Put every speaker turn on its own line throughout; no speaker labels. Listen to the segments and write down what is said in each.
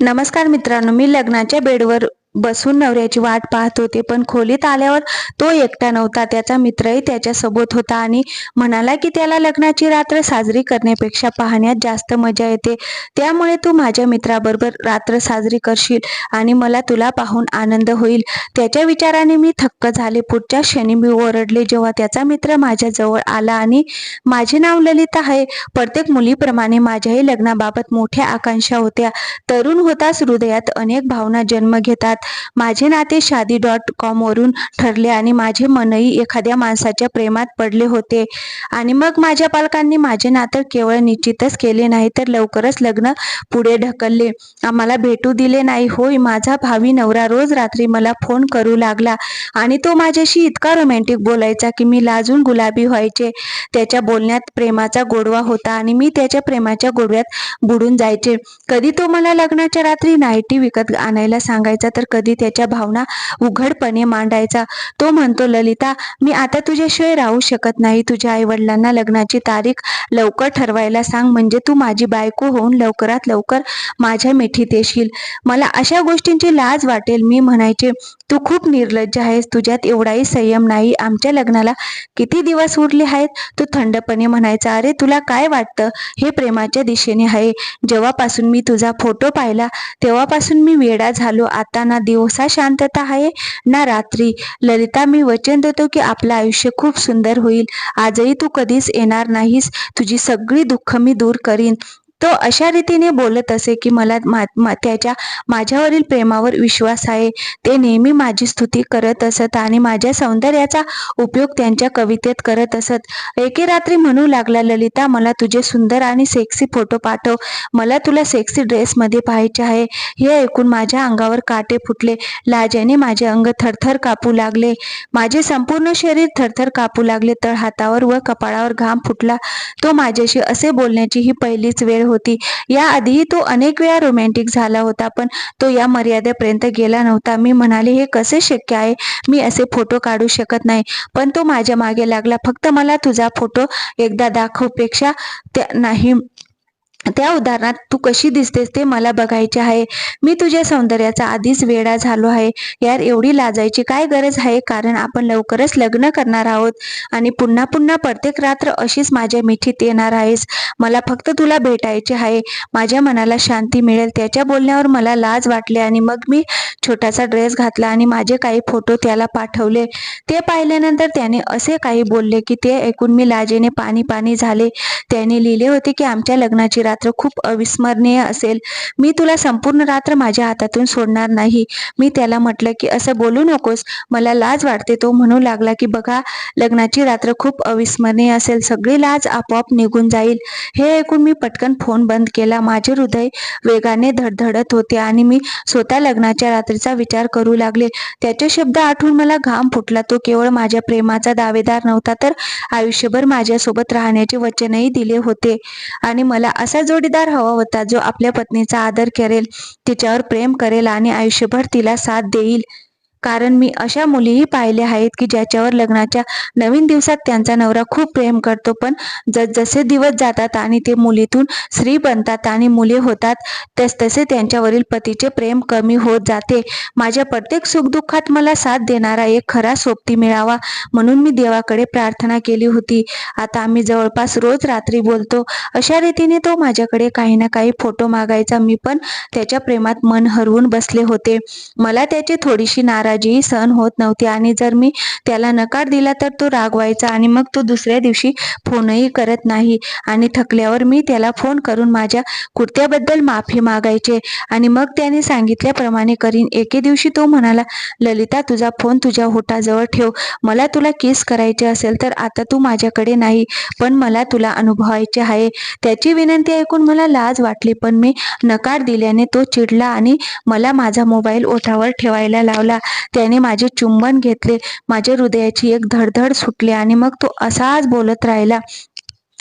नमस्कार मित्रांनो मी लग्नाच्या बेडवर बसून नवऱ्याची वाट पाहत होते पण खोलीत आल्यावर तो एकटा नव्हता. त्याचा मित्रही त्याच्या सोबत होता आणि म्हणाला की त्याला लग्नाची रात्र साजरी करण्यापेक्षा पाहण्यात जास्त मजा येते. त्यामुळे तू माझ्या मित्राबरोबर रात्र साजरी करशील आणि मला तुला पाहून आनंद होईल. त्याच्या विचाराने मी थक्क झाले. पुढच्या क्षणी मी ओरडले जेव्हा त्याचा मित्र माझ्या जवळ आला आणि माझे नाव ललिता आहे. प्रत्येक मुलीप्रमाणे माझ्याही लग्नाबाबत मोठ्या आकांक्षा होत्या. तरुण होताच हृदयात अनेक भावना जन्म घेतात. माझे नाते शादी डॉट कॉम वरून ठरले आणि माझे मनही एखाद्या माणसाच्या प्रेमात पडले होते. आणि मग माझ्या पालकांनी माझे नातं केवळ निश्चितच केले नाही तर लवकरच लग्न पुढे ढकलले. आम्हाला भेटू दिले नाही. होय माझा भावी नवरा रोज रात्री मला फोन करू लागला आणि तो माझ्याशी इतका रोमॅन्टिक बोलायचा की मी लाजून गुलाबी व्हायचे. त्याच्या बोलण्यात प्रेमाचा गोडवा होता आणि मी त्याच्या प्रेमाच्या गोडव्यात बुडून जायचे. कधी तो मला लग्नाच्या रात्री नाईटी विकत आणायला सांगायचा तर कधी त्याच्या भावना उघडपणे मांडायचा. तो म्हणतो ललिता मी आता तुझ्याशिवाय राहू शकत नाही. तुझ्या आई वडिलांना लग्नाची तारीख लवकर ठरवायला सांग. म्हणजे तू माझी बायको होऊन लवकरात लवकर माझ्या मिठीत येशील. मला अशा गोष्टींची लाज वाटेल. मी म्हणायचे तू खूप निर्लज्ज आहेस. तुझ्यात एवढाही संयम नाही. आमच्या लग्नाला किती दिवस उरले आहेत? तू थंडपणे म्हणायचा अरे तुला काय वाटतं? हे प्रेमाच्या दिशेने आहे. जेव्हापासून मी तुझा फोटो पाहिला तेव्हापासून मी वेडा झालो. आता ना दिवसा शांतता आहे ना रात्री. ललिता मी वचन देतो की आपलं आयुष्य खूप सुंदर होईल. आजही तू कधीच येणार नाहीस. तुझी सगळी दुःख मी दूर करीन. तो अशा रीतीने बोलत असे की मला मा, मा, त्याच्या माझ्यावरील प्रेमावर विश्वास आहे. ते नेहमी माझी स्तुती करत असत आणि माझ्या सौंदर्याचा उपयोग त्यांच्या कवितेत करत असत. एके रात्री म्हणू लागला ललिता मला तुझे सुंदर आणि सेक्सी फोटो पाठव. मला तुला सेक्सी ड्रेसमध्ये पाहायचे आहे. हे ऐकून माझ्या अंगावर काटे फुटले. लाजाने माझे अंग थरथर कापू लागले. माझे संपूर्ण शरीर थरथर कापू लागले. तर हातावर व कपाळावर घाम फुटला. तो माझ्याशी असे बोलण्याची ही पहिलीच वेळ होती. याआधीही तो अनेक वेळा रोमॅन्टिक झाला होता पण तो या मर्यादेपर्यंत गेला नव्हता. मी म्हणाले हे कसे शक्य आहे? मी असे फोटो काढू शकत नाही. पण तो माझ्या मागे लागला. फक्त मला तुझा फोटो एकदा दाखवपेक्षा त्या नाही त्या उदाहरणात तू कशी दिसतेस ते मला बघायचे आहे. मी तुझ्या सौंदर्याचा आधीच वेडा झालो आहे. यार एवढी लाजायची काय गरज आहे? कारण आपण लवकरच लग्न करणार आहोत. आणि पुन्हा पुन्हा प्रत्येक रात्र अशीच माझ्या मिठीत येणार आहेस. मला फक्त तुला भेटायचे आहे. माझ्या मनाला शांती मिळेल. त्याच्या बोलण्यावर मला लाज वाटले आणि मग मी छोटासा ड्रेस घातला आणि माझे काही फोटो त्याला पाठवले. ते पाहिल्यानंतर त्याने असे काही बोलले की ते ऐकून मी लाजेने पाणी पाणी झाले. त्याने लिहिले होते की आमच्या लग्नाची रात्र खूप अविस्मरणीय असेल. मी तुला संपूर्ण रात्र माझ्या हातातून सोडणार नाही. मी त्याला म्हटलं की असं बोलू नकोस. मला लाज वाटते. तो म्हणू लागला की बघा लग्नाची रात्र खूप अविस्मरणीय असेल. सगळी लाज आपोआप निघून जाईल. हे ऐकून मी पटकन फोन बंद केला. माझे हृदय वेगाने धडधडत होते आणि मी स्वतः लग्नाच्या रात्रीचा विचार करू लागले. त्याचे शब्द आठवून मला घाम फुटला. तो केवळ माझ्या प्रेमाचा दावेदार नव्हता तर आयुष्यभर माझ्यासोबत राहण्याचे वचनही दिले होते. आणि मला असा जोडीदार हवा होता जो आपल्या पत्नीचा आदर करेल तिच्यावर प्रेम करेल आणि आयुष्यभर तिला साथ देईल. कारण मी अशा मुलीही पाहिल्या आहेत की ज्याच्यावर लग्नाच्या नवीन दिवसात त्यांचा नवरा खूप प्रेम करतो पण जसे दिवस जातात आणि ते मुलीतून स्त्री बनतात आणि मुले होतात तस तसे त्यांच्यावरील पतीचे प्रेम कमी होत जाते. माझ्या प्रत्येक सुखदुःखात मला साथ देणारा एक खरा सोबती मिळावा म्हणून मी देवाकडे प्रार्थना केली होती. आता आम्ही जवळपास रोज रात्री बोलतो. अशा रीतीने तो माझ्याकडे काही ना काही फोटो मागायचा. मी पण त्याच्या प्रेमात मन हरवून बसले होते. मला त्याची थोडीशी नाराज नाराजी सहन होत नव्हती. आणि जर मी त्याला नकार दिला तर तो रागवायचा आणि मग तो दुसऱ्या दिवशी फोनही करत नाही. आणि थकल्यावर मी त्याला फोन करून माझ्या कुर्त्याबद्दल माफी मागायचे. आणि मग त्याने सांगितल्याप्रमाणे करीन. एके दिवशी तो म्हणाला ललिता तुझा फोन तुझ्या होटाजवळ ठेव. मला तुला किस करायचे असेल तर आता तू माझ्याकडे नाही. पण मला तुला अनुभवायचे आहे. त्याची विनंती ऐकून मला लाज वाटली. पण मी नकार दिल्याने तो चिडला आणि मला माझा मोबाईल ओठावर ठेवायला लावला. त्याने माझे चुंबन घेतले. माझ्या हृदयाची एक धडधड सुटली आणि मग तो असाच बोलत राहिला.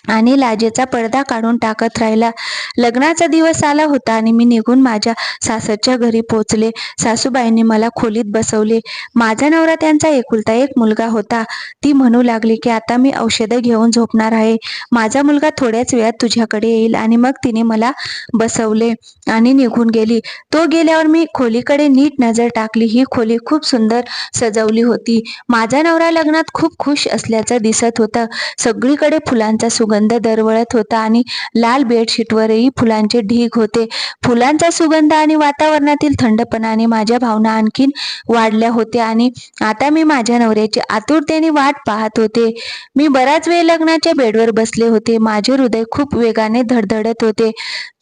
आणि लाजेचा पडदा काढून टाकत राहिला. लग्नाचा दिवस आला होता आणि मी निघून माझ्या सासरच्या घरी पोचले सासूबाईंनी मला खोलीत बसवले. माझा नवरा त्यांचा एकुलता एक मुलगा होता. ती म्हणू लागली की आता मी औषधं घेऊन झोपणार आहे. माझा मुलगा थोड्याच वेळात तुझ्याकडे येईल. आणि मग तिने मला बसवले आणि निघून गेली. तो गेल्यावर मी खोलीकडे नीट नजर टाकली. ही खोली खूप सुंदर सजवली होती. माझा नवरा लग्नात खूप खुश असल्याचं दिसत होतं. सगळीकडे फुलांचा सुगंध दरवळत होता आणि लाल बेडशीटवरही फुलांचे ढीग होते. फुलांचा सुगंध आणि वातावरणातील थंडपणाने माझ्या भावना आणखीन वाढल्या होत्या आणि आता मी माझ्या नवऱ्याची आतुरतेने वाट पाहत होते. मी बराच वेळ लग्नाच्या बेडवर बसले होते. माझे हृदय खूप वेगाने धडधडत होते.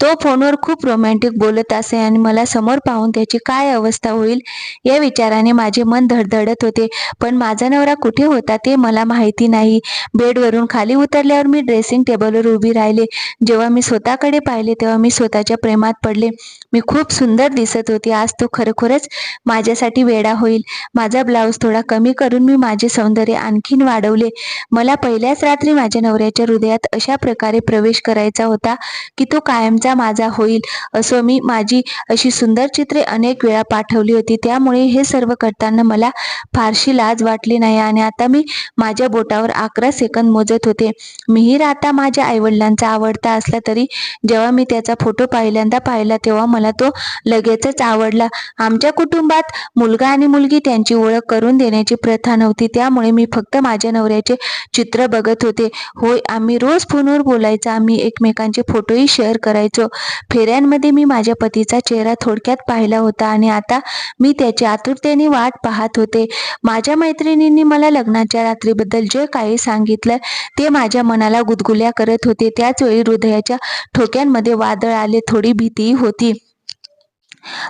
तो फोनवर खूप रोमॅन्टिक बोलत असे आणि मला समोर पाहून त्याची काय अवस्था होईल या विचाराने माझे मन धडधडत होते. पण माझा नवरा कुठे होता ते मला माहिती नाही. बेडवरून खाली उतरल्यावर मी ड्रेस ड्रेसिंग टेबलवर उभी राहिले. जेव्हा मी स्वतःकडे पाहिले तेव्हा मी स्वतःच्या प्रेमात पडले. मी खूप सुंदर दिसत होती. आज तो खरोखरच माझ्यासाठी वेडा होईल. माझा ब्लाऊज थोडा कमी करून मी माझे सौंदर्य आणखीन वाढवले. मला पहिल्याच रात्री माझ्या नवऱ्याच्या हृदयात अशा प्रकारे प्रवेश करायचा होता की तो कायमचा माझा होईल असं मी माझी अशी सुंदर चित्रे अनेक वेळा पाठवली होती. त्यामुळे हे सर्व करताना मला फारशी लाज वाटली नाही आणि आता मी माझ्या बोटावर अकरा सेकंद मोजत होते. मिहीर आता माझ्या आईवडिलांचा आवडता असला तरी जेव्हा मी त्याचा फोटो पहिल्यांदा पाहिला तेव्हा मला तो लगेचच आवडला. आमच्या कुटुंबात मुलगा आणि मुलगी त्यांची ओळख करून देण्याची प्रथा नव्हती. त्यामुळे मी फक्त माझ्या नवऱ्याचे चित्र बघत होते. होय आम्ही रोज फोनवर बोलायचो आम्ही एकमेकांचे फोटोही शेअर करायचो. फेऱ्यांमध्ये मी माझ्या पतीचा चेहरा थोडक्यात पाहिला होता आणि आता मी त्याची आतुरतेने वाट पाहत होते. माझ्या मैत्रिणींनी मला लग्नाच्या रात्रीबद्दल जे काही सांगितलं ते माझ्या मनाला गुदगुल्या करत होते. त्याचवेळी हृदयाच्या ठोक्यांमध्ये वादळ आले थोडी भीतीही होती.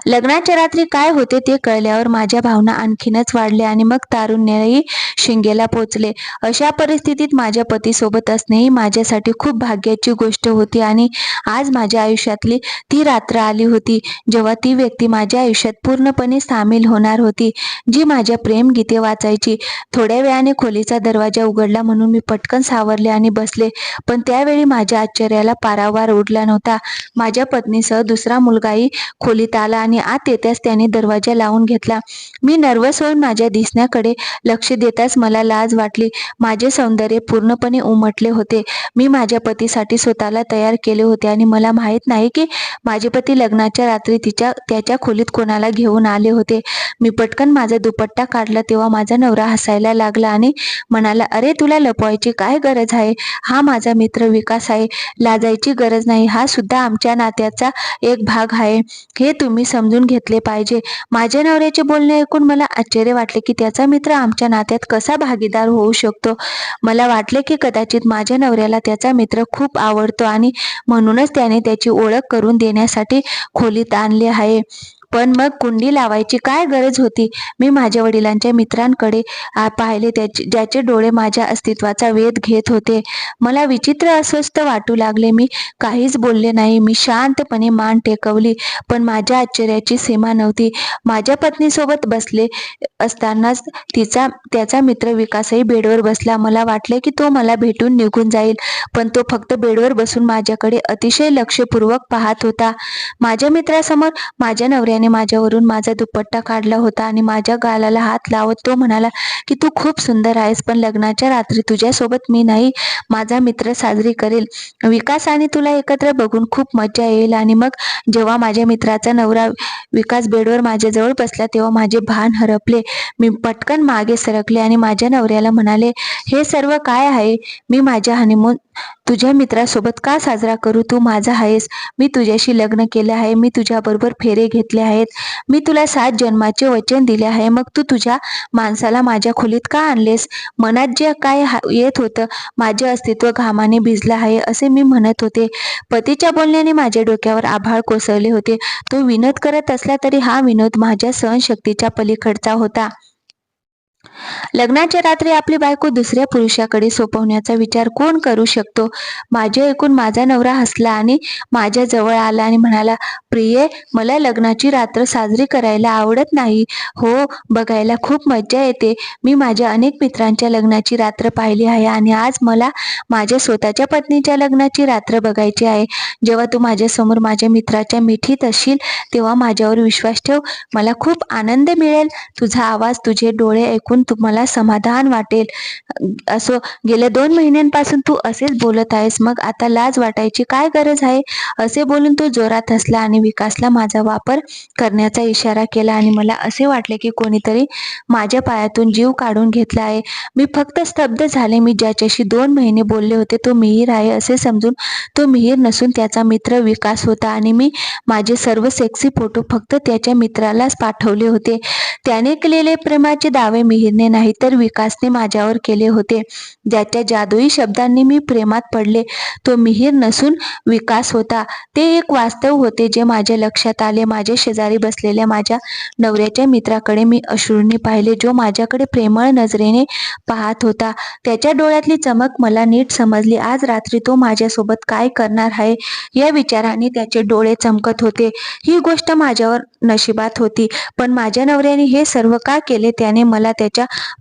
लग्नाच्या रात्री काय होते ते कळल्यावर माझ्या भावना आणखीनच वाढल्या आणि मग तारुण्यही शिंगेला पोचले. अशा परिस्थितीत माझ्या पतीसोबत असणे ही माझ्यासाठी खूप भाग्याची गोष्ट होती आणि आज माझ्या आयुष्यातली ती रात्र आली होती जेव्हा ती व्यक्ती माझ्या आयुष्यात पूर्णपणे सामील होणार होती जी माझ्या प्रेम गीते वाचायची. थोड्या वेळाने खोलीचा दरवाजा उघडला म्हणून मी पटकन सावरले आणि बसले पण त्यावेळी माझ्या आश्चर्याला पारावार उडला नव्हता. माझ्या पत्नीसह दुसरा मुलगाही खोलीत आला आणि आत येत्याच त्याने दरवाजा लावून घेतला. मी नर्वस होऊन माझ्या दिसण्याकडे लक्ष देताच मला लाज वाटली. माझे सौंदर्य पूर्णपणे उमटले होते. मी माझ्या पतीसाठी स्वतःला तयार केले होते आणि मला माहीत नाही की माझे पती लग्नाच्या रात्री तिच्या त्याच्या खोलीत कोणाला घेऊन आले होते. मी पटकन माझा दुपट्टा काढला तेव्हा माझा नवरा हसायला लागला आणि म्हणाला अरे तुला लपवायची काय गरज आहे? हा माझा मित्र विकास आहे. लाजायची गरज नाही. हा सुद्धा आमच्या नात्याचा एक भाग आहे. हे तुम्ही समजून घेतले पाहिजे. माझ्या नवऱ्याचे बोलणे ऐकून मला आश्चर्य वाटले की त्याचा मित्र आमच्या नात्यात कसा भागीदार होऊ शकतो. मला वाटले की कदाचित माझ्या नवऱ्याला त्याचा मित्र खूप आवडतो आणि म्हणूनच त्याने त्याची ओळख करून देण्यासाठी खोलीत आणले आहे. पण मग कुंडी लावायची काय गरज होती? मी माझ्या वडिलांच्या मित्रांकडे पाहिले त्याचे ज्याचे डोळे माझ्या अस्तित्वाचा वेध घेत होते. मला विचित्र अस्वस्थ वाटू लागले. मी काहीच बोलले नाही. मी शांतपणे मान टेकवली पण माझ्या आश्चर्याची सीमा नव्हती. माझ्या पत्नीसोबत बसले असतानाच तिचा त्याचा मित्र विकासही बेडवर बसला. मला वाटले की तो मला भेटून निघून जाईल पण तो फक्त बेडवर बसून माझ्याकडे अतिशय लक्षपूर्वक पाहत होता. माझ्या मित्रासमोर माझ्या नवऱ्याने त्याने माझ्यावरून माझा दुपट्टा काढला होता आणि माझ्या गालाला हात लावत तो म्हणाला की तू खूप सुंदर आहेस पण लग्नाच्या रात्री तुझ्यासोबत मी नाही. माझा मित्र साजरी करेल. विकास आणि तुला एकत्र बघून खूप मजा येईल आणि मग जेव्हा माझ्या मित्राचा नवरा विकास बेडवर माझ्याजवळ बसला तेव्हा माझे भान हरपले. मी पटकन मागे सरकले आणि माझ्या नवऱ्याला म्हणाले हे सर्व काय आहे? मी माझ्या हनीमून तुझ्या मित्रासोबत का साजरा करू? तू माझा आहेस. मी तुझ्याशी लग्न केलं आहे. मी तुझ्याबरोबर फेरे घेतले आहेत. मी तुला सात जन्माचे वचन दिले आहे. मग तू तुझ्या माणसाला माझ्या खोलीत का आणलेस? मनात जे काय येत होतं माझे अस्तित्व घामाने भिजलं आहे असे मी म्हणत होते. पतीच्या बोलण्याने माझ्या डोक्यावर आभाळ कोसळले होते. तो विनोद करत असला तरी हा विनोद माझ्या सहनशक्तीच्या पलीकडचा होता. लग्नाच्या रात्री आपली बायको दुसऱ्या पुरुषाकडे सोपवण्याचा विचार कोण करू शकतो? माझे ऐकून माझा नवरा हसला आणि माझ्या जवळ आला आणि म्हणाला प्रिये मला लग्नाची रात्र साजरी करायला आवडत नाही. हो बघायला खूप मज्जा येते. मी माझ्या अनेक मित्रांच्या लग्नाची रात्र पाहिली आहे आणि आज मला माझ्या स्वतःच्या पत्नीच्या लग्नाची रात्र बघायची आहे. जेव्हा तू माझ्यासमोर माझ्या मित्राच्या मिठीत असशील तेव्हा माझ्यावर विश्वास ठेव. मला खूप आनंद मिळेल. तुझा आवाज तुझे डोळे ऐकून तुम्हाला समाधान वाटेल. असो गेल्या दोन महिन्यांपासून तू असेच बोलत आहेस. मग आता लाज वाटायची काय गरज आहे? असे बोलून तो जोरात हसला आणि विकासला माझा वापर करण्याचा इशारा केला आणि मला असे वाटले की कोणीतरी माझ्या पायातून जीव काढून घेतला आहे. मी फक्त स्तब्ध झाले. मी ज्याच्याशी दोन महिने बोलले होते तो मिहीर आहे असे समजून तो मिहीर नसून त्याचा मित्र विकास होता आणि मी माझे सर्व सेक्सी फोटो फक्त त्याच्या मित्रालाच पाठवले होते. त्याने केलेले प्रेमाचे दावे मी मिहीरने नाही तर विकासने माझ्यावर केले होते. ज्याच्या जादुई शब्दांनी मी प्रेमात पडले. तो मिहीर नसून विकास होता. ते एक वास्तव होते जे माझ्या लक्षात आले. माझ्या शेजारी बसलेल्या माझ्या नवऱ्याच्या मित्राकडे मी अश्रूंनी पाहिले जो माझ्याकडे प्रेमळ नजरेने पाहत होता. त्याच्या डोळ्यातली चमक मला नीट समजली. आज रात्री तो माझ्यासोबत काय करणार आहे या विचाराने त्याचे डोळे चमकत होते. ही गोष्ट माझ्यावर नशिबात होती. पण माझ्या नवऱ्याने हे सर्व का केले? त्याने मला त्याच्या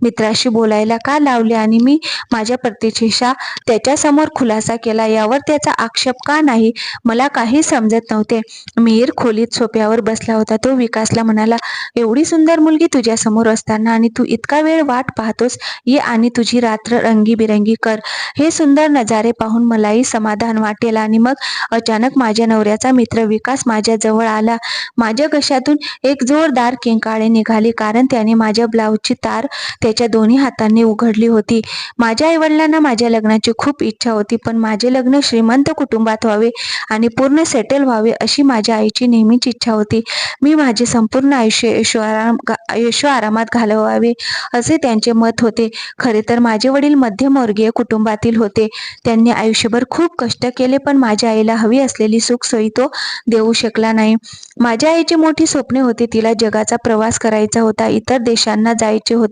मित्राशी बोलायला का लावले आणि मी माझ्या प्रतीक्षेचा त्याच्यासमोर खुलासा केला यावर त्याचा आक्षेप का नाही मला काही समजत नव्हते. मिहीर खोलीत सोप्यावर बसला होता. तो विकासला म्हणाला एवढी सुंदर मुलगी तुझ्यासमोर असताना आणि तू इतका वेळ वाट पाहतोस ये आणि तुझी रात्र रंगीबिरंगी कर. हे सुंदर नजारे पाहून मलाही समाधान वाटेल आणि मग अचानक माझ्या नवऱ्याचा मित्र विकास माझ्या जवळ आला. माझ्या घशातून एक जोरदार किंकाळे निघाली कारण त्याने माझ्या ब्लाऊजची तार त्याच्या दोन्ही हातांनी उघडली होती. माझ्या आईवडिलांना माझ्या लग्नाची खूप इच्छा होती पण माझे लग्न श्रीमंत कुटुंबात व्हावे आणि पूर्ण सेटल व्हावे अशी माझ्या आईची नेहमीच इच्छा होती. मी माझे संपूर्ण आयुष्य यशोआराम यशो आरामात घालवावे असे त्यांचे मत होते. खरे तर माझे वडील मध्यमवर्गीय कुटुंबातील होते. त्यांनी आयुष्यभर खूप कष्ट केले पण माझ्या आईला हवी असलेली सुखसोयी तो देऊ शकला नाही. माझ्या आईची मोठी स्वप्ने होती तिला जगाचा प्रवास करायचा होता इतर देशांना जायचे होते.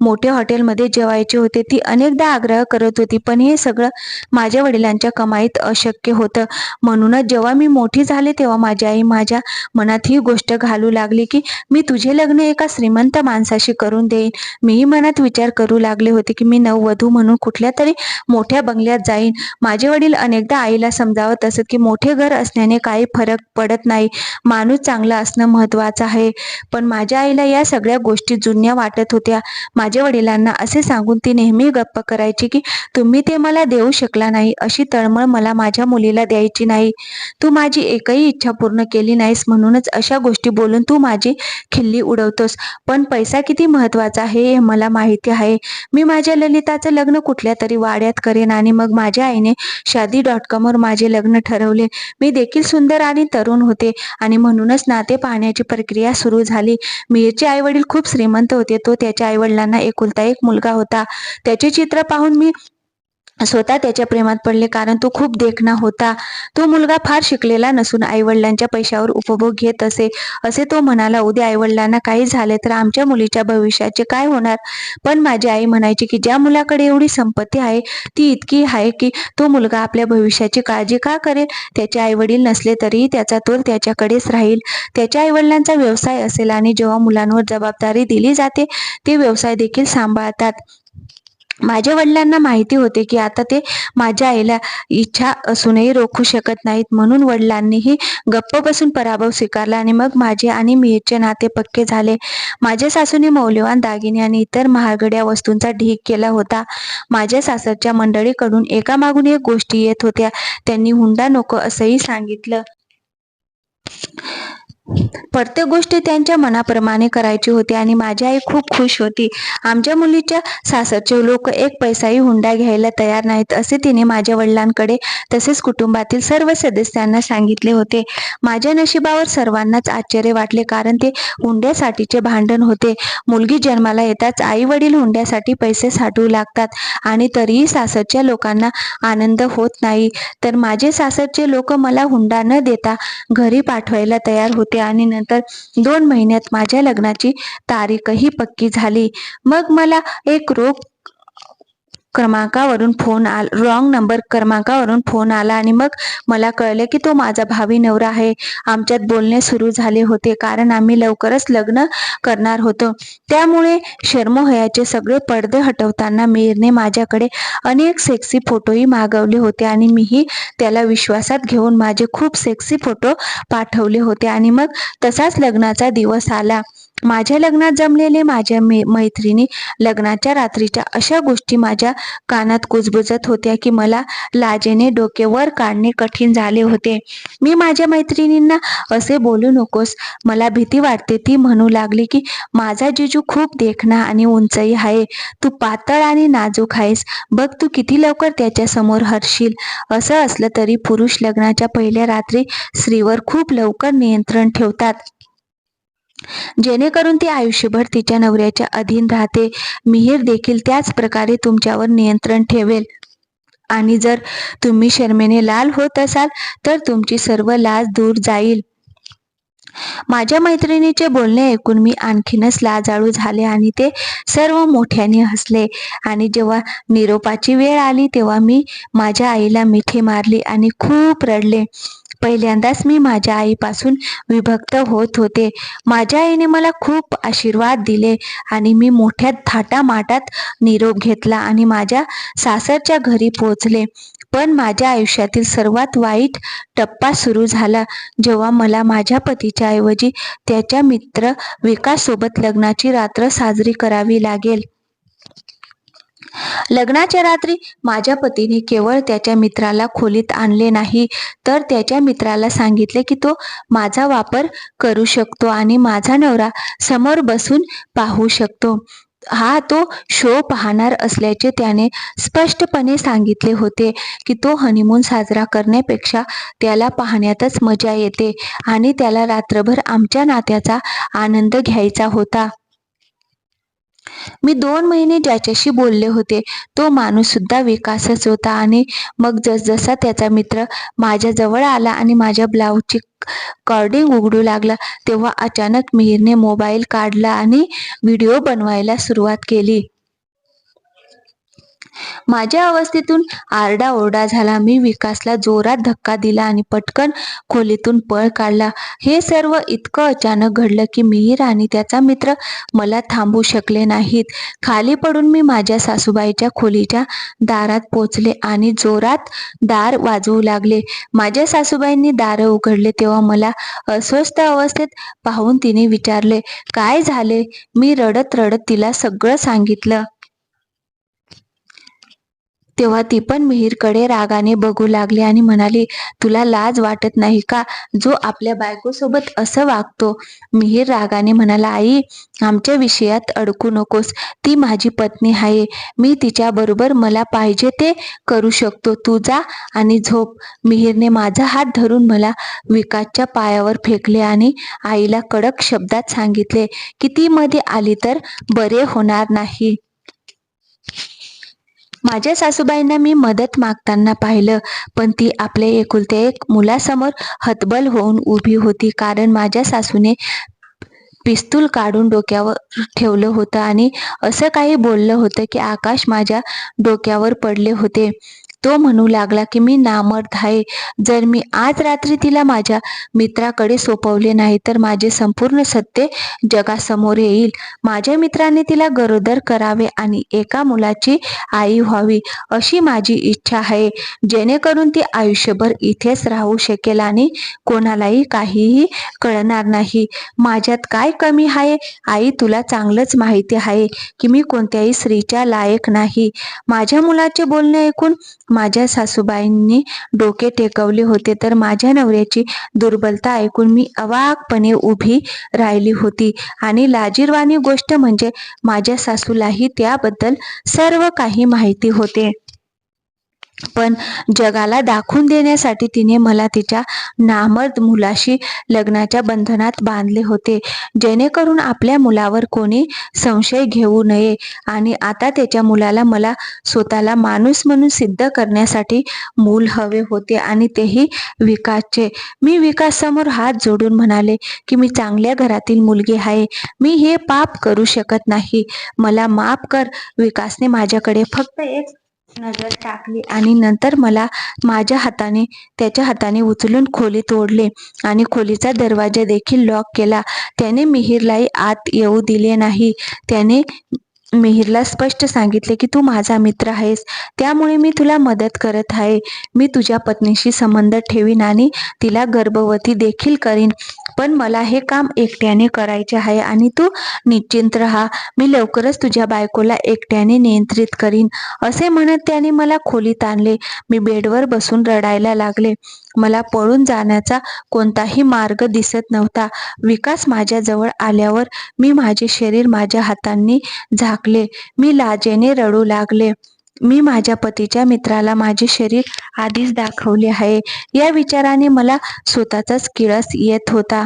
मोठ्या हॉटेलमध्ये जेवायचे होते. ती अनेकदा आग्रह करत होती पण हे सगळं माझ्या वडिलांच्या कमाईत अशक्य होतं. म्हणूनच जेव्हा मी मोठी झाले तेव्हा माझी आई माझ्या मनात ही गोष्ट घालू लागली की मी तुझे लग्न एका श्रीमंत माणसाशी करून देईन. मीही मनात विचार करू लागले होते की मी नववधू म्हणून कुठल्या तरी मोठ्या बंगल्यात जाईन. माझे वडील अनेकदा आईला समजावत असत की मोठे घर असण्याने काही फरक पडत नाही. माणूस चांगला असणं महत्वाचं आहे. पण माझ्या आईला या सगळ्या गोष्टी जुन्या वाटत होत्या. माझ्या वडिलांना असे सांगून ती नेहमी गप्प करायची की तुम्ही ते मला देऊ शकला नाही अशी तळमळ मला माझ्या मुलीला द्यायची नाही. तू माझी एकही इच्छा पूर्ण केली नाहीस म्हणूनच अशा गोष्टी बोलून तू माझी खिल्ली उडवतोस. पण पैसा किती महत्त्वाचा आहे हे मला माहिती आहे. मी माझ्या ललिताचं लग्न कुठल्या तरी वाड्यात करेन आणि मग माझ्या आईने शादी डॉट कॉमवर माझे लग्न ठरवले. मी देखील सुंदर आणि तरुण होते आणि म्हणूनच नाते पाहण्याची प्रक्रिया सुरू झाली. मीरचे आई वडील खूप श्रीमंत होते तो त्याच्या आई वडिलांना एकुलता एक मुलगा होता. त्याचे चित्र पाहून मी स्वतः त्याच्या प्रेमात पडले कारण तो खूप देखणा होता. तो मुलगा फार शिकलेला नसून आईवडिलांच्या पैशावर उपभोग घेत असे. असे तो म्हणाला उद्या आईवडिलांना काही झाले तर आमच्या मुलीच्या भविष्याचे काय होणार? पण माझी आई म्हणायची की ज्या मुलाकडे एवढी संपत्ती आहे ती इतकी आहे की तो मुलगा आपल्या भविष्याची काळजी का करेल? त्याचे आईवडील नसले तरीही त्याचा तोल त्याच्याकडेच राहील. त्याच्या आईवडिलांचा व्यवसाय असेल आणि जेव्हा मुलांवर जबाबदारी दिली जाते ते व्यवसाय देखील सांभाळतात. माझ्या वडिलांना माहिती होते की आता ते माझ्या आईला इच्छा असूनही रोखू शकत नाहीत. म्हणून वडिलांनीही गप्प बसून पराभव स्वीकारला आणि मग माझे आणि मीचे नाते पक्के झाले. माझ्या सासूने मौल्यवान दागिने आणि इतर महागड्या वस्तूंचा ढीक केला होता. माझ्या सासरच्या मंडळीकडून एकामागून एक गोष्टी येत होत्या. त्यांनी हुंडा नको असंही सांगितलं. प्रत्येक गोष्ट त्यांच्या मनाप्रमाणे करायची होती आणि माझी आई खूप खुश होती. आमच्या मुलीच्या सासरचे लोक एक पैसाही हुंडा घ्यायला तयार नाहीत असे तिने माझ्या वडिलांकडे तसेच कुटुंबातील सर्व सदस्यांना सांगितले होते. माझ्या नशिबावर सर्वांनाच आश्चर्य वाटले कारण ते हुंड्यासाठीचे भांडण होते. मुलगी जन्माला येताच आई वडील हुंड्यासाठी पैसे साठवू लागतात आणि तरीही सासरच्या लोकांना आनंद होत नाही. तर माझे सासरचे लोक मला हुंडा न देता घरी पाठवायला तयार होते. आणि नंतर दोन महिन्यात माझ्या लग्नाची तारीखही पक्की झाली. मग मला एक रोग क्रमांकावरून फोन आल रॉंग नंबर क्रमांकावरून फोन आला आणि मग मला कळले की तो माझा भावी नवरा आहे. आमच्यात बोलणे सुरू झाले होते कारण आम्ही लवकरच लग्न करणार होतो. त्यामुळे शर्मोहयाचे सगळे पडदे हटवताना मीरने माझ्याकडे अनेक सेक्सी फोटोही मागवले होते आणि मीही त्याला विश्वासात घेऊन माझे खूप सेक्सी फोटो पाठवले होते आणि मग तसाच लग्नाचा दिवस आला. माझ्या लग्नात जमलेले माझ्या मे मैत्रिणी लग्नाच्या रात्रीच्या अशा गोष्टी माझ्या कानात कुजबुजत होत्या की मला लाजेने डोके वर काढणे कठीण झाले होते. मी माझ्या मैत्रिणींना असे बोलू नकोस. मला भीती वाटते. ती म्हणू लागली की माझा जिजू खूप देखणा आणि उंचही आहे. तू पातळ आणि नाजूक आहेस. बघ तू किती लवकर त्याच्यासमोर हरशील. असं असलं तरी पुरुष लग्नाच्या पहिल्या रात्री स्त्रीवर खूप लवकर नियंत्रण ठेवतात. जेणेकरून ती आयुष्यभर तिच्या नवऱ्याच्या अधीन राहते. मिहीर देखील त्याच प्रकारे तुमच्यावर नियंत्रण ठेवेल. आणि जर तुम्ही शर्मेने लाल होत असाल तर तुमची सर्व लाज दूर जाईल. माझ्या मैत्रिणीचे बोलणे ऐकून मी आणखीनच लाजाळू झाले आणि ते सर्व मोठ्याने हसले. आणि जेव्हा निरोपाची वेळ आली तेव्हा मी माझ्या आईला मिठी मारली आणि खूप रडले. पहिल्यांदाच मी माझ्या आईपासून विभक्त होत होते. माझ्या आईने मला खूप आशीर्वाद दिले आणि मी मोठ्या थाटामाटात निरोप घेतला आणि माझ्या सासरच्या घरी पोचले पण माझ्या आयुष्यातील सर्वात वाईट टप्पा सुरू झाला जेव्हा मला माझ्या पतीच्या ऐवजी त्याच्या मित्र विकाससोबत लग्नाची रात्र साजरी करावी लागेल. लग्नाच्या रात्री माझ्या पतीने केवळ त्याच्या मित्राला खोलीत आणले नाही तर त्याच्या मित्राला सांगितले की तो माझा वापर करू शकतो आणि माझा नवरा समोर बसून पाहू शकतो. हा तो शो पाहणार असल्याचे त्याने स्पष्टपणे सांगितले होते की तो हनीमून साजरा करण्यापेक्षा त्याला पाहण्यातच मजा येते आणि त्याला रात्रभर आमच्या नात्याचा आनंद घ्यायचा होता. मी दोन महिने ज्याच्याशी बोलले होते. तो माणूस सुद्धा विकासच होता आणि मग जसजसा त्याचा मित्र माझ्याजवळ आला आणि माझ्या ब्लाऊजची कॉर्डिंग उघडू लागला तेव्हा अचानक मिहीरने मोबाईल काढला आणि व्हिडिओ बनवायला सुरुवात केली. माझ्या अवस्थेतून आरडाओरडा झाला. मी विकासला जोरात धक्का दिला आणि पटकन खोलीतून पळ काढला. हे सर्व इतकं अचानक घडलं की मिहीर आणि त्याचा मित्र मला थांबू शकले नाहीत. खाली पडून मी माझ्या सासूबाईच्या खोलीच्या दारात पोचले आणि जोरात दार वाजवू लागले. माझ्या सासूबाईंनी दार उघडले तेव्हा मला अस्वस्थ अवस्थेत पाहून तिने विचारले काय झाले? मी रडत रडत तिला सगळं सांगितलं. तेव्हा ती पण मिहीरकडे रागाने बघू लागली आणि म्हणाली तुला लाज वाटत नाही का? जो आपल्या बायकोसोबत असं वागतो. मिहीर रागाने म्हणाला आई आमच्या विषयात अडकू नकोस. ती माझी पत्नी आहे. मी तिच्या बरोबर मला पाहिजे ते करू शकतो. तू जा आणि झोप. मिहीरने माझा हात धरून मला विकासच्या पायावर फेकले आणि आईला कडक शब्दात सांगितले की ती मध्ये आली तर बरे होणार नाही. माझ्या सासूबाईंना मी मदत मागताना पाहिलं पण ती आपल्या एकुलत्या एक मुलासमोर हतबल होऊन उभी होती कारण माझ्या सासूने पिस्तूल काढून डोक्यावर ठेवलं होतं आणि असं काही बोललं होतं की आकाश माझ्या डोक्यावर पडले होते. तो म्हणू लागला की मी नामर्थ आहे. जर मी आज रात्री तिला माझ्या मित्राकडे सोपवले नाही तर माझे संपूर्ण सत्य जगासमोर येईल. माझ्या मित्राने तिला गरोदर करावे आणि एका मुलाची आई व्हावी अशी माझी इच्छा आहे. जेणेकरून ती आयुष्यभर इथेच राहू शकेल आणि कोणालाही काहीही कळणार नाही. माझ्यात काय कमी आहे? आई तुला चांगलंच माहिती आहे की मी कोणत्याही स्त्रीच्या लायक नाही. माझ्या मुलाचे बोलणे ऐकून माझ्या सासूबाईंनी डोके टेकवले होते तर माझ्या नवऱ्याची दुर्बलता ऐकून मी अवाकपणे उभी राहिली होती. आणि लाजीरवाणी गोष्ट म्हणजे माझ्या सासूलाही त्याबद्दल सर्व काही माहिती होते. पण जगाला दाखवून देण्यासाठी तिने मला तिच्या नामर्द मुलाशी लग्नाच्या बंधनात बांधले होते. जेणेकरून आपल्या मुलावर कोणी संशय घेऊ नये आणि आता त्याच्या मुलाला मला स्वतःला माणूस म्हणून सिद्ध करण्यासाठी मूल हवे होते आणि तेही विकासचे. मी विकास समोर हात जोडून म्हणाले की मी चांगल्या घरातील मुलगी आहे. मी हे पाप करू शकत नाही. मला माफ कर. विकासने माझ्याकडे फक्त एक नजर टाकली आणि नंतर मला माझ्या हाताने त्याच्या हाताने उचलून खोलीत ओढले आणि खोलीचा दरवाजा देखील लॉक केला. त्याने मिहिरलाही आत येऊ दिले नाही. त्याने मिहिरला स्पष्ट सांगितले की तू माझा मित्र आहेस. त्यामुळे मी तुला मदत करत आहे. मी तुझ्या पत्नीशी संबंध ठेवीन आणि तिला गर्भवती देखील करीन. पण मला हे काम एकट्याने करायचे आहे आणि तू निश्चिंत राहा. मी लवकरच तुझ्या बायकोला एकट्याने नियंत्रित करीन. असे म्हणत त्याने मला खोलीत आणले. मी बेडवर बसून रडायला लागले. मला पळून जाण्याचा कोणताही मार्ग दिसत नव्हता. विकास माझ्याजवळ आल्यावर मी माझे शरीर माझ्या हातांनी टाकले मी लाजेने रडू लागले. मी माझ्या पतीच्या मित्राला माझे शरीर आधीच दाखवले आहे. या विचाराने मला स्वतःचाच किळस येत होता.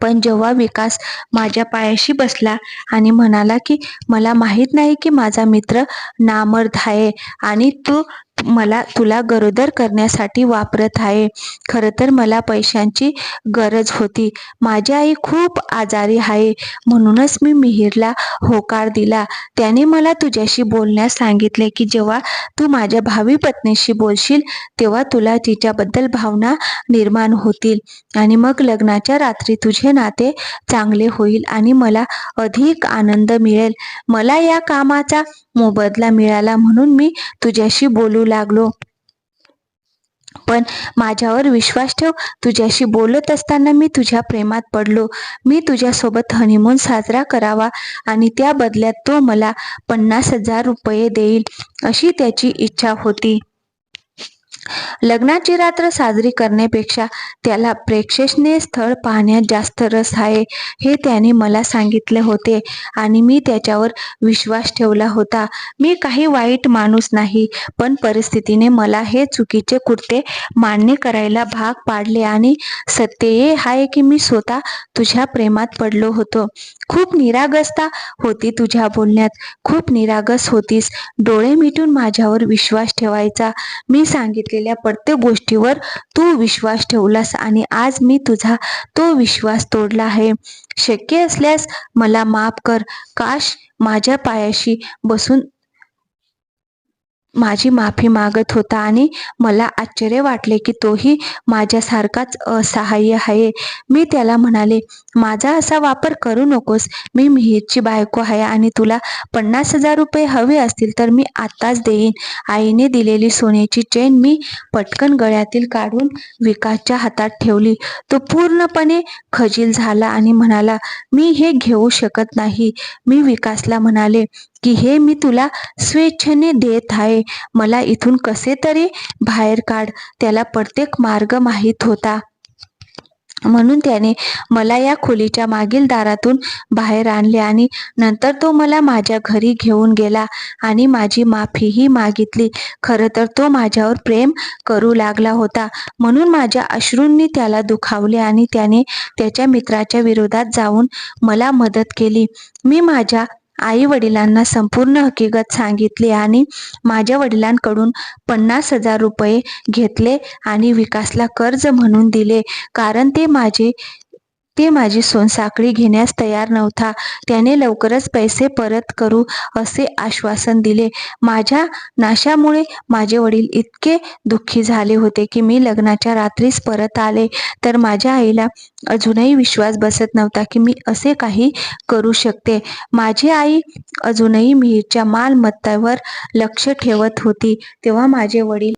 पण जेव्हा विकास माझ्या पायाशी बसला आणि म्हणाला की मला माहीत नाही की माझा मित्र नामर्द आहे आणि तू मला तुला गरोदर करण्यासाठी वापरत आहे. खरं तर मला पैशांची गरज होती. माझी आई खूप आजारी आहे. म्हणूनच मी मिहिरला होकार दिला. त्याने मला तुझ्याशी बोलण्यास सांगितले की जेव्हा तू माझ्या भावी पत्नीशी बोलशील तेव्हा तुला तिच्याबद्दल भावना निर्माण होतील. आणि मग लग्नाच्या रात्री तुझे नाते चांगले होईल आणि मला अधिक आनंद मिळेल. मला या कामाचा मोबदला मिळाला म्हणून मी तुझ्याशी बोलू लागलो. पण माझ्यावर विश्वास ठेव तुझ्याशी बोलत असताना मी तुझ्या प्रेमात पडलो. मी तुझ्यासोबत हनीमून साजरा करावा आणि त्या बदल्यात तो मला पन्नास हजार रुपये देईल अशी त्याची इच्छा होती. लग्नाची रात्र साजरी करण्यापेक्षा त्याला प्रेक्षणीय स्थळ पाहण्यात जास्त रस आहे हे त्याने मला सांगितले होते आणि मी त्याच्यावर विश्वास ठेवला होता. मी काही वाईट माणूस नाही पण परिस्थितीने मला हे चुकीचे कुर्ते मान्य करायला भाग पाडले आणि सत्य हे आहे की मी स्वतः तुझ्या प्रेमात पडलो होतो. खूप निरागसता होती तुझ्या बोलण्यात. खूप निरागस होतीस. डोळे मिटून माझ्यावर विश्वास ठेवायचा. मी सांगितलेल्या प्रत्येक गोष्टीवर तू विश्वास ठेवलास आणि आज मी तुझा तो विश्वास तोडला आहे. शक्य असल्यास मला माफ कर. काश माझ्या पायाशी बसून माझी माफी मागत होता आणि मला आश्चर्य वाटले की तोही माझ्यासारखाच असहाय्य आहे. मी त्याला म्हणाले माझा असा वापर करू नकोस. मी मिहीरची बायको आहे आणि तुला पन्नास हजार रुपये हवे असतील तर मी आत्ताच देईन. आईने दिलेली सोन्याची चेन मी पटकन गळ्यातील काढून विकासच्या हातात ठेवली. तो पूर्णपणे खजील झाला आणि म्हणाला मी हे घेऊ शकत नाही. मी विकासला म्हणाले की हे मी तुला स्वेच्छेने देत आहे. मला इथून कसे तरी बाहेर काढ. त्याला प्रत्येक मार्ग माहीत होता. म्हणून त्याने मला या खोलीच्या मागील दारातून बाहेर आणले आणि नंतर तो मला माझ्या घरी घेऊन गेला आणि माझी माफीही मागितली. खरं तर तो माझ्यावर प्रेम करू लागला होता. म्हणून माझ्या अश्रूंनी त्याला दुखावले आणि त्याने त्याच्या मित्राच्या विरोधात जाऊन मला मदत केली. मी माझ्या आई वडिलांना संपूर्ण हकीकत सांगितली आणि माझ्या वडिलांकडून पन्नास हजार रुपये घेतले आणि विकासला कर्ज म्हणून दिले. कारण ते माझे ते माझी सोनसाखळी घेण्यास तयार नव्हता. त्याने लवकरच पैसे परत करू असे आश्वासन दिले. माझ्या नाशामुळे माझे वडील इतके दुःखी झाले होते की मी लग्नाच्या रात्रीच परत आले. तर माझ्या आईला अजूनही विश्वास बसत नव्हता की मी असे काही करू शकते. माझी आई अजूनही मिहीरच्या मालमत्तावर लक्ष ठेवत होती. तेव्हा माझे वडील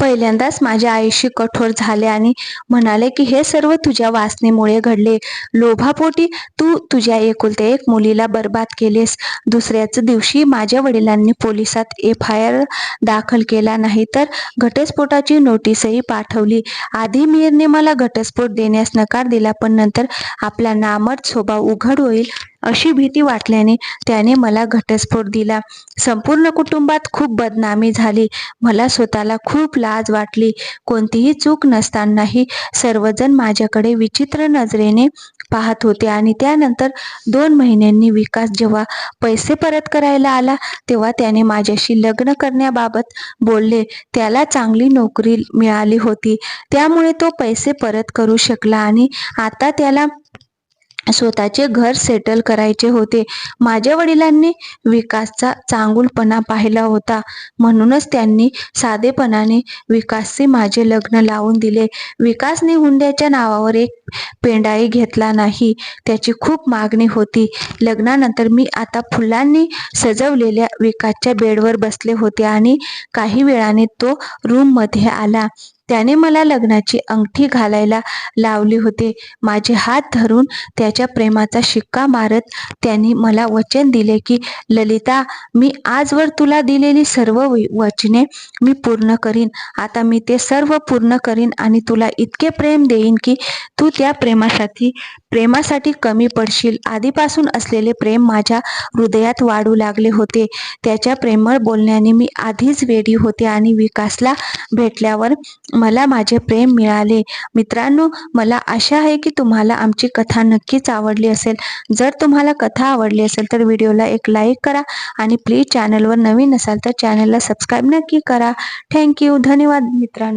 पहिल्यांदाच माझ्या आईशी कठोर झाले आणि म्हणाले की हे सर्व तुझ्या वासनेमुळे घडले. लोभापोटी तू तुझ्या एकुलते एक मुलीला बर्बाद केलेस. दुसऱ्याच दिवशी माझ्या वडिलांनी पोलिसात एफ आय आर दाखल केला नाही तर घटस्फोटाची नोटीसही पाठवली. आधी मीरने मला घटस्फोट देण्यास नकार दिला पण नंतर आपला नामर्द स्वभाव उघड होईल अशी भीती वाटल्याने त्याने मला घटस्फोट दिला. संपूर्ण कुटुंबात खूप बदनामी झाली. मला स्वतःला खूप लाज वाटली. कोणतीही चूक नसतानाही सर्वजण माझ्याकडे विचित्र नजरेने पाहत होते आणि त्यानंतर दोन महिन्यांनी विकास जेव्हा पैसे परत करायला आला तेव्हा त्याने माझ्याशी लग्न करण्याबाबत बोलले. त्याला चांगली नोकरी मिळाली होती. त्यामुळे तो पैसे परत करू शकला आणि आता त्याला स्वतःचे घर सेटल करायचे होते. माझ्या वडिलांनी विकासचा चांगुलपणा पाहिला होता. म्हणूनच त्यांनी साधेपणाने विकासचे माझे लग्न लावून दिले. विकासने हुंड्याच्या नावावर एक पेंडाई घेतला नाही त्याची खूप मागणी होती. लग्नानंतर मी आता फुलांनी सजवलेल्या विकासच्या बेडवर बसले होते आणि काही वेळाने तो रूममध्ये आला. त्याने मला लग्नाची अंगठी घालायला लावली होते. माझे हात धरून त्याच्या प्रेमाचा शिक्का मारत त्यांनी मला वचन दिले की ललिता मी आजवर तुला दिलेली सर्व वचने मी पूर्ण करीन. आता मी ते सर्व पूर्ण करीन आणि तुला इतके प्रेम देईन की तू त्या प्रेमासाठी प्रेमासाठी कमी पडशील. आधीपासून असलेले प्रेम माझ्या हृदयात वाढू लागले होते. त्याच्या प्रेमळ बोलण्याने मी आधीच वेडी होते आणि विकासला भेटल्यावर मला माझे प्रेम मिळाले. मित्रांनो मला आशा आहे की तुम्हाला आमची कथा नक्कीच आवडली असेल. जर तुम्हाला कथा आवडली असेल तर व्हिडिओला एक लाईक करा आणि प्लीज चॅनलवर नवीन असाल तर चॅनलला सबस्क्राईब नक्की करा. थँक्यू. धन्यवाद मित्रांनो.